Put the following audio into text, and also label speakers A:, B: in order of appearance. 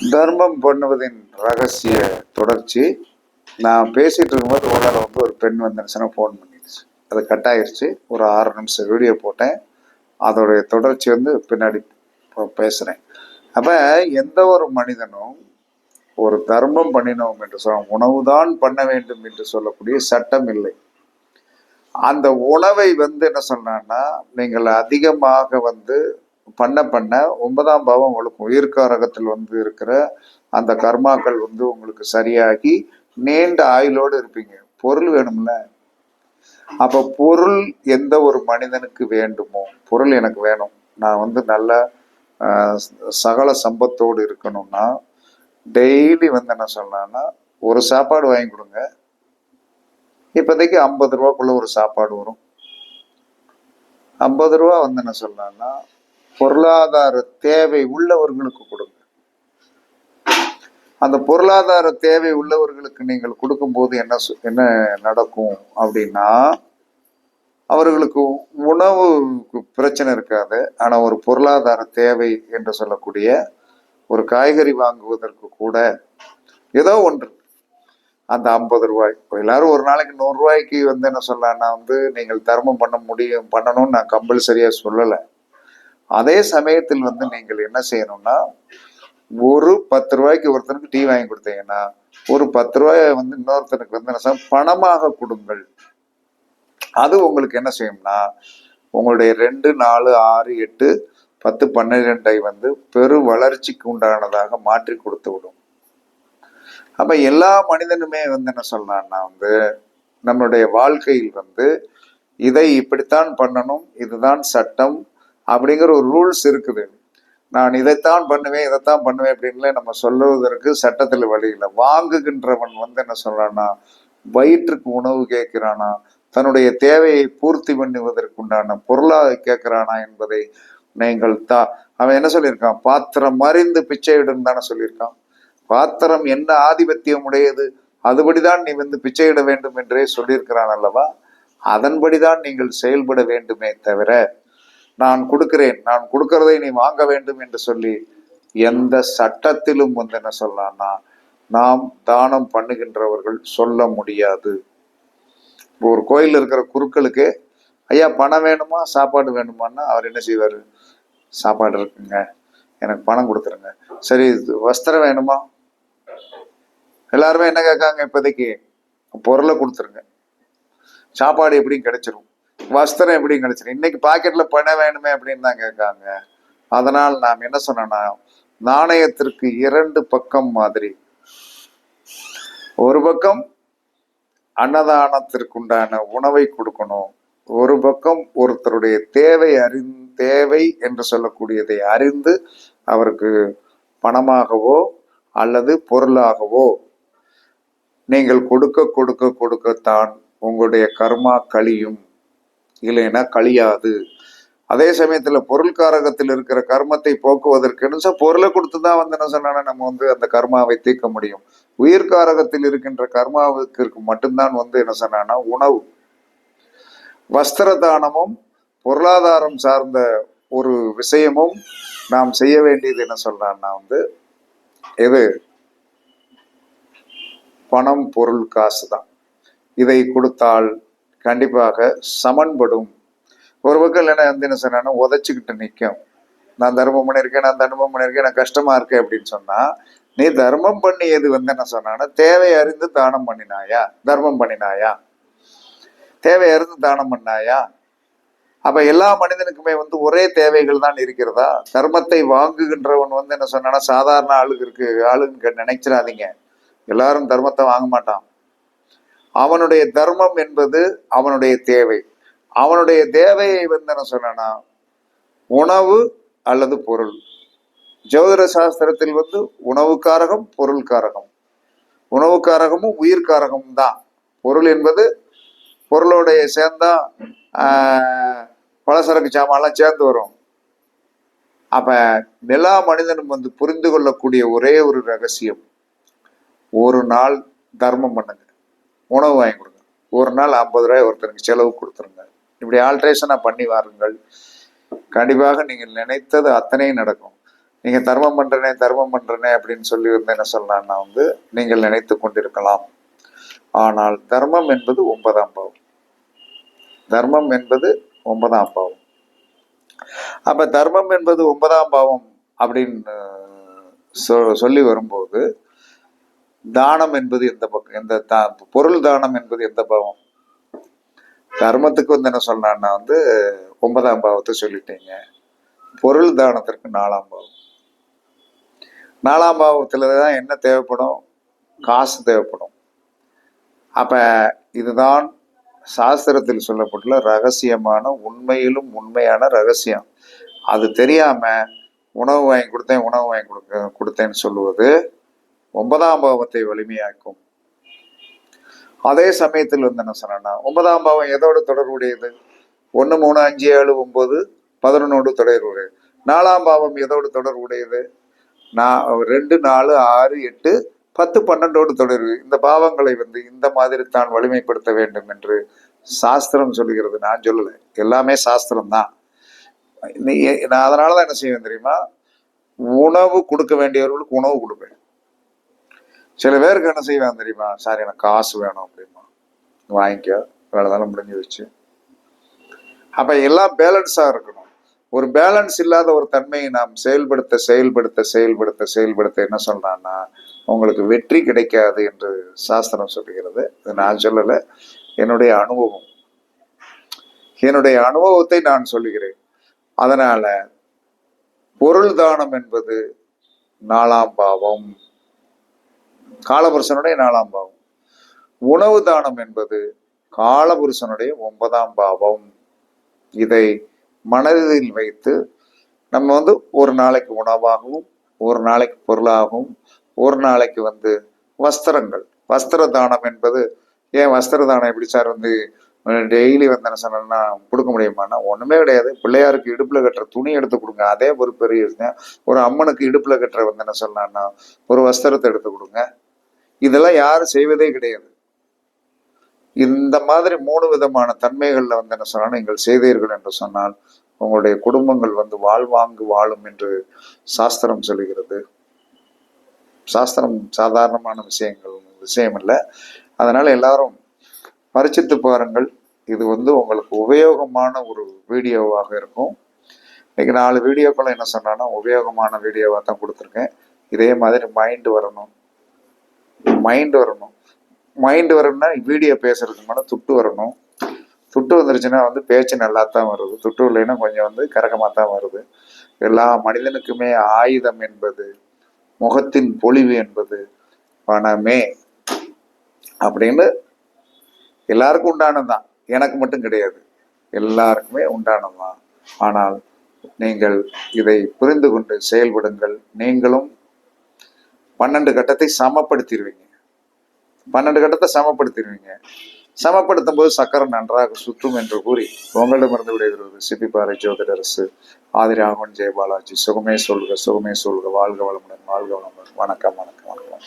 A: தர்மம் பண்ணுவதின் ரகசிய தொடர்ச்சி. நான் பேசிட்டு இருக்கும்போது உள்ளார வந்து ஒரு பெண் வந்துருச்சுன்னா ஃபோன் பண்ணிடுச்சு. அது கட் ஆயிருச்சு. ஒரு ஆறு நிமிஷம் வீடியோ போட்டேன். அதோடைய தொடர்ச்சி வந்து பின்னாடி பேசுகிறேன் அப்போ எந்த ஒரு மனிதனும் ஒரு தர்மம் பண்ணினோம் என்று சொல்ல உணவுதான் பண்ண வேண்டும் என்று சொல்லக்கூடிய சட்டம் இல்லை. அந்த உணவை வந்து என்ன சொன்னான்னா நீங்கள் அதிகமாக வந்து பண்ண பண்ண ஒன்பதாம் பாவம் உங்களுக்கு உயிர்காரகத்தில் வந்து இருக்கிற அந்த கர்மாக்கள் வந்து உங்களுக்கு சரியாகி நீண்ட ஆயுளோடு இருப்பீங்க. பொருள் வேணும்ல. அப்ப பொருள் எந்த ஒரு மனிதனுக்கு வேண்டுமோ பொருள் எனக்கு வேணும். நான் வந்து நல்ல சகல சம்பத்தோடு இருக்கணும்னா டெய்லி வந்து என்ன சொல்லலாம்னா ஒரு சாப்பாடு வாங்கி கொடுங்க. இப்போதைக்கு ஐம்பது ரூபாக்குள்ள ஒரு சாப்பாடு வரும். ஐம்பது ரூபா வந்து என்ன சொல்லலாம்னா பொருளாதார தேவை உள்ளவர்களுக்கு கொடுங்க. அந்த பொருளாதார தேவை உள்ளவர்களுக்கு நீங்கள் கொடுக்கும்போது என்ன சொ- என்ன நடக்கும் அப்படின்னா அவர்களுக்கு உணவுக்கு பிரச்சனை இருக்காது. ஆனால் ஒரு பொருளாதார தேவை என்று சொல்லக்கூடிய ஒரு காய்கறி வாங்குவதற்கு கூட ஏதோ ஒன்று. அந்த ஐம்பது ரூபாய். இப்போ எல்லாரும் ஒரு நாளைக்கு நூறுரூவாய்க்கு வந்து என்ன சொல்லலாம்னா வந்து நீங்கள் தர்மம் பண்ண முடியும் பண்ணணும்னு நான் கம்பல்சரியாக சொல்லலை. அதே சமயத்தில் வந்து நீங்கள் என்ன செய்யணும்னா ஒரு பத்து ரூபாய்க்கு ஒருத்தனுக்கு டீ வாங்கி கொடுத்தீங்கன்னா ஒரு பத்து ரூபாயை வந்து இன்னொருத்தனுக்கு வந்து என்ன செய்யணும்? பணமாக கொடுங்கள். அது உங்களுக்கு என்ன செய்யும்னா உங்களுடைய ரெண்டு நாலு ஆறு எட்டு பத்து பன்னிரெண்டை வந்து பெரு வளர்ச்சிக்கு உண்டானதாக மாற்றி கொடுத்து விடும். அப்ப எல்லா மனிதனுமே வந்து என்ன சொல்லலாம்னா வந்து நம்மளுடைய வாழ்க்கையில் வந்து இதை இப்படித்தான் பண்ணணும் இதுதான் சட்டம் அப்படிங்கிற ஒரு ரூல்ஸ் இருக்குது. நான் இதைத்தான் பண்ணுவேன் இதைத்தான் பண்ணுவேன் அப்படின்னு நம்ம சொல்லுவதற்கு சட்டத்தில் வழி இல்லை. வாங்குகின்றவன் வந்து என்ன சொல்றான்னா வயிற்றுக்கு உணவு கேட்கிறானா தன்னுடைய தேவையை பூர்த்தி பண்ணுவதற்குண்டான பொருளாக கேட்கிறானா என்பதை நீங்கள் தா அவன் என்ன சொல்லியிருக்கான்? பாத்திரம் மறிந்து பிச்சையிடும் தானே சொல்லியிருக்கான். பாத்திரம் என்ன ஆதிபத்தியம் உடையது? அதுபடிதான் நீ வந்து பிச்சையிட வேண்டும் என்றே சொல்லியிருக்கிறான் அல்லவா? அதன்படிதான் நீங்கள் செயல்பட வேண்டுமே தவிர நான் கொடுக்கிறேன் நான் கொடுக்கறதை நீ வாங்க வேண்டும் என்று சொல்லி எந்த சட்டத்திலும் வந்து என்ன சொல்லலாம்னா நாம் தானம் பண்ணுகின்றவர்கள் சொல்ல முடியாது. இப்போ ஒரு கோயில் இருக்கிற குருக்களுக்கு ஐயா பணம் வேணுமா? சாப்பாடு வேணுமான்னா அவர் என்ன செய்வார்? சாப்பாடு இருக்குங்க எனக்கு பணம் கொடுத்துருங்க. சரி இது வஸ்திரம் வேணுமா? எல்லாருமே என்ன கேட்காங்க இப்போதைக்கு? பொருளை கொடுத்துருங்க. சாப்பாடு எப்படியும் கிடைச்சிரும். வஸ்திரம் எப்படி கிடைச்சிரும் இன்னைக்கு பாக்கெட்ல பண்ண வேணுமே அப்படின்னு தான் கேட்காங்க. அதனால் நாம் என்ன சொன்னோம்னா நாணயத்திற்கு இரண்டு பக்கம் மாதிரி. ஒரு பக்கம் அன்னதானத்திற்குண்டான உணவை கொடுக்கணும். ஒரு பக்கம் ஒருத்தருடைய தேவை அறிந் தேவை என்று சொல்லக்கூடியதை அறிந்து அவருக்கு பணமாகவோ அல்லது பொருளாகவோ நீங்கள் கொடுக்க கொடுக்க கொடுக்கத்தான் உங்களுடைய கர்மா கழியும். இல்லைன்னா கழியாது. அதே சமயத்துல பொருள்காரகத்தில் இருக்கிற கர்மத்தை போக்குவதற்கு பொருளை கொடுத்து தான் வந்து என்ன சொன்னா நம்ம வந்து அந்த கர்மாவை தீர்க்க முடியும். உயிர்காரகத்தில் இருக்கின்ற கர்மாவுக்கு மட்டும்தான் வந்து என்ன சொன்னா உணவு. வஸ்திர தானமும் பொருளாதாரம் சார்ந்த ஒரு விஷயமும் நாம் செய்ய வேண்டியது என்ன சொல்றான்னா வந்து எது? பணம் பொருள் காசு தான். இதை கொடுத்தால் கண்டிப்பாக சமன்படும். ஒரு பக்கம் இல்லைன்னா வந்து என்ன சொன்னா உதச்சிக்கிட்டு நிற்கும் நான் தர்மம் பண்ணியிருக்கேன் நான் தர்மம் பண்ணியிருக்கேன் நான் கஷ்டமா இருக்கேன் அப்படின்னு சொன்னா நீ தர்மம் பண்ணியது வந்து என்ன சொன்னா தேவை அறிந்து தானம் பண்ணினாயா? தர்மம் பண்ணினாயா? தேவை அறிந்து தானம் பண்ணாயா? அப்ப எல்லா மனிதனுக்குமே வந்து ஒரே தேவைகள் தான் இருக்கிறதா? தர்மத்தை வாங்குகின்றவன் வந்து என்ன சொன்னா சாதாரண ஆளுக்கு இருக்கு ஆளுன்னு நினைச்சிடாதீங்க. எல்லாரும் தர்மத்தை வாங்க மாட்டான். அவனுடைய தர்மம் என்பது அவனுடைய தேவை. அவனுடைய தேவையை வந்து என்ன சொன்னா உணவு அல்லது பொருள். ஜோதிட சாஸ்திரத்தில் வந்து உணவுக்காரகம் பொருள்காரகம். உணவுக்காரகமும் உயிர்காரகமும் தான். பொருள் என்பது பொருளோடைய சேர்ந்தா பலசரக்கு சாமான்லாம் சேர்ந்து வரும். அப்ப எல்லா மனிதனும் வந்து புரிந்து கொள்ளக்கூடிய ஒரே ஒரு ரகசியம் ஒரு நாள் தர்மம் பண்ணுங்க. உணவு வாங்கி கொடுங்க. ஒரு நாள் ஐம்பது ரூபாய் ஒருத்தருக்கு செலவு கொடுத்துருங்க. இப்படி ஆல்ட்ரேஷனாக பண்ணி வாருங்கள். கண்டிப்பாக நீங்கள் நினைத்தது அத்தனையும் நடக்கும். நீங்கள் தர்மம் பண்ணுறனே தர்மம் பண்ணுறனே அப்படின்னு சொல்லி வந்து என்ன சொல்லலாம்னா வந்து நீங்கள் நினைத்து கொண்டிருக்கலாம். ஆனால் தர்மம் என்பது ஒன்பதாம் பாவம். தர்மம் என்பது ஒன்பதாம் பாவம். அப்போ தர்மம் என்பது ஒன்பதாம் பாவம் அப்படின்னு சொ- சொல்லி வரும்போது தானம் என்பது எந்த பக்கம் எந்த தா- பொருள் தானம் என்பது எந்த பாவம்? தர்மத்துக்கு வந்து என்ன சொன்னான்னா வந்து ஒன்பதாம் பாவத்தை சொல்லிட்டீங்க. பொருள் தானத்திற்கு நாலாம் பாவம். நாலாம் பாவத்தில் தான் என்ன தேவைப்படும்? காசு தேவைப்படும். அப்போ இதுதான் சாஸ்திரத்தில் சொல்லப்பட்டுள்ள ரகசியமான உண்மையிலும் உண்மையான ரகசியம். அது தெரியாமல் உணவு வாங்கி கொடுத்தேன் உணவு வாங்கி கொடுக்க கொடுத்தேன்னு சொல்லுவது ஒன்பதாம் பாவத்தை வலிமையாக்கும். அதே சமயத்தில் வந்து என்ன சொன்னா ஒன்பதாம் பாவம் எதோடு தொடர்புடையது? ஒன்று மூணு அஞ்சு ஏழு ஒன்பது பதினொன்னோடு தொடர்புடையது. நாலாம் பாவம் எதோடு தொடர்புடையது? நான் ரெண்டு நாலு ஆறு எட்டு பத்து பன்னெண்டோடு தொடர்பு. இந்த பாவங்களை வந்து இந்த மாதிரி தான் வலிமைப்படுத்த வேண்டும் என்று சாஸ்திரம் சொல்லுகிறது நான் சொல்லலை. எல்லாமே சாஸ்திரம் தான் நான் அதனால தான் என்ன செய்வேன் தெரியுமா? உணவு கொடுக்க வேண்டியவர்களுக்கு உணவு கொடுப்பேன். சில பேருக்கு என்ன செய்வேன் தெரியுமா? சார் எனக்கு காசு வேணும் அப்படிமா வாங்கிக்க. வேலை தானே முடிஞ்சு வச்சு அப்ப எல்லாம் பேலன்ஸா இருக்கணும். ஒரு பேலன்ஸ் இல்லாத ஒரு தன்மையை நாம் செயல்படுத்த செயல்படுத்த செயல்படுத்த செயல்படுத்த என்ன சொல்றான்னா உங்களுக்கு வெற்றி கிடைக்காது என்று சாஸ்திரம் சொல்லுகிறது இது நான் சொல்லலை. என்னுடைய அனுபவம். என்னுடைய அனுபவத்தை நான் சொல்லுகிறேன். அதனால பொருள் தானம் என்பது நாலாம் பாவம். காலபுருஷனுடைய நாலாம் பாவம். உணவு தானம் என்பது காலபுருஷனுடைய ஒன்பதாம் பாவம். இதை மனதில் வைத்து நம்ம வந்து ஒரு நாளைக்கு உணவாகவும் ஒரு நாளைக்கு பொருளாகவும் ஒரு நாளைக்கு வந்து வஸ்திரங்கள். வஸ்திர தானம் என்பது ஏன் வஸ்திர தானம் எப்படி சார் வந்து டெய்லி வந்து என்ன சொன்னா கொடுக்க முடியுமான்னா ஒண்ணுமே கிடையாது. பிள்ளையாருக்கு இடுப்புல கட்டுற துணி எடுத்து கொடுங்க. அதே ஒரு பெரிய விஷயம். ஒரு அம்மனுக்கு இடுப்புல கட்டுற வந்து என்ன சொன்னான்னா ஒரு வஸ்திரத்தை எடுத்து கொடுங்க. இதெல்லாம் யாரும் செய்வதே கிடையாது. இந்த மாதிரி மூணு விதமான தன்மைகள்ல வந்து என்ன சொன்னா நீங்கள் செய்தீர்கள் என்று சொன்னால் உங்களுடைய குடும்பங்கள் வந்து வாழ்வாங்கு வாழும் என்று சாஸ்திரம் சொல்கிறது. சாஸ்திரம் சாதாரணமான விஷயங்கள் விஷயம் இல்லை அதனால எல்லாரும் பரிச்சித்து பாருங்கள். இது வந்து உங்களுக்கு உபயோகமான ஒரு வீடியோவாக இருக்கும். இன்னைக்கு நாலு வீடியோக்களை என்ன சொன்னான்னா உபயோகமான வீடியோவாக தான் கொடுத்துருக்கேன். இதே மாதிரி மைண்டு வரணும். மைண்ட் வரணும். மைண்ட் வரணும்னா வீடியோ பேசுறதுக்கு மேலே துட்டு வரணும். துட்டு வந்துருச்சுன்னா வந்து பேச்சு நல்லா தான் வருது. துட்டு இல்லைன்னா கொஞ்சம் வந்து கரகமாக தான் வருது. எல்லா மனிதனுக்குமே ஆயுதம் என்பது முகத்தின் பொலிவு என்பது பணமே அப்படின்னு எல்லாருக்கும் உண்டானதுதான். எனக்கு மட்டும் கிடையாது. எல்லாருக்குமே உண்டானதுதான். ஆனால் நீங்கள் இதை புரிந்து கொண்டு செயல்படுங்கள். நீங்களும் பன்னெண்டு கட்டத்தை சமப்படுத்திடுவீங்க. பன்னெண்டு கட்டத்தை சமப்படுத்திடுவீங்க. சமப்படுத்தும் போது சக்கரம் நன்றாக சுற்றும் என்று கூறி உங்களிடமிருந்து விடைபெறுவது சிப்பிப்பாறை ஜோதிடரசு ஆதிராகவன் ஜெயபாலாஜி. சுகமே சொல்க சுகமே சொல்க. வாழ்க வளமுடன் வாழ்க வளமுடன். வணக்கம் வணக்கம் வணக்கம்.